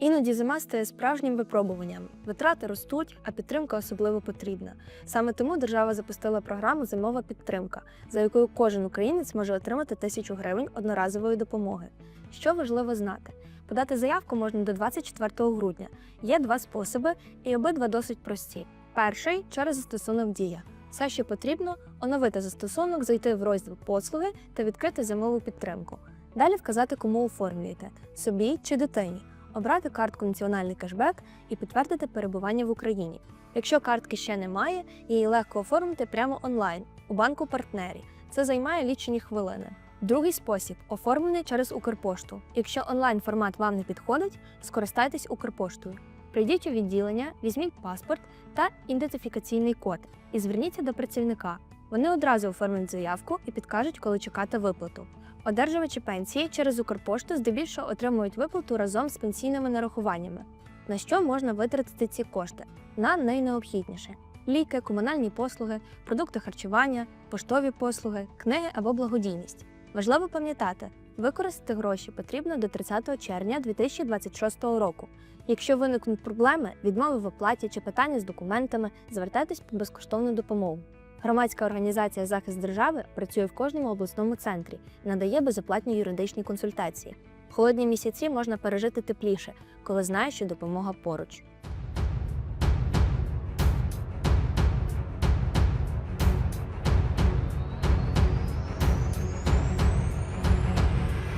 Іноді зима стає справжнім випробуванням. Витрати ростуть, а підтримка особливо потрібна. Саме тому держава запустила програму Зимова підтримка, за якою кожен українець може отримати тисячу гривень одноразової допомоги. Що важливо знати? Подати заявку можна до 24 грудня. Є два способи, і обидва досить прості. Перший через застосунок Дія. Все, що потрібно, оновити застосунок, зайти в розділ послуги та відкрити зимову підтримку. Далі вказати, кому оформлюєте собі чи дитині, обрати картку Національний кешбек і підтвердити перебування в Україні. Якщо картки ще немає, її легко оформити прямо онлайн у банку партнері. Це займає лічені хвилини. Другий спосіб оформлений через Укрпошту. Якщо онлайн формат вам не підходить, скористайтесь Укрпоштою. Прийдіть у відділення, візьміть паспорт та ідентифікаційний код і зверніться до працівника. Вони одразу оформлять заявку і підкажуть, коли чекати виплату. Одержувачі пенсії через Укрпошту здебільшого отримують виплату разом з пенсійними нарахуваннями. На що можна витратити ці кошти? На найнеобхідніше: ліки, комунальні послуги, продукти харчування, поштові послуги, книги або благодійність. Важливо пам'ятати, використати гроші потрібно до 30 червня 2026 року. Якщо виникнуть проблеми, відмови в оплаті чи питання з документами, звертайтесь по безкоштовну допомогу. Громадська організація Захист держави працює в кожному обласному центрі надає безоплатні юридичні консультації. Холодні місяці можна пережити тепліше, коли знаєш, що допомога поруч.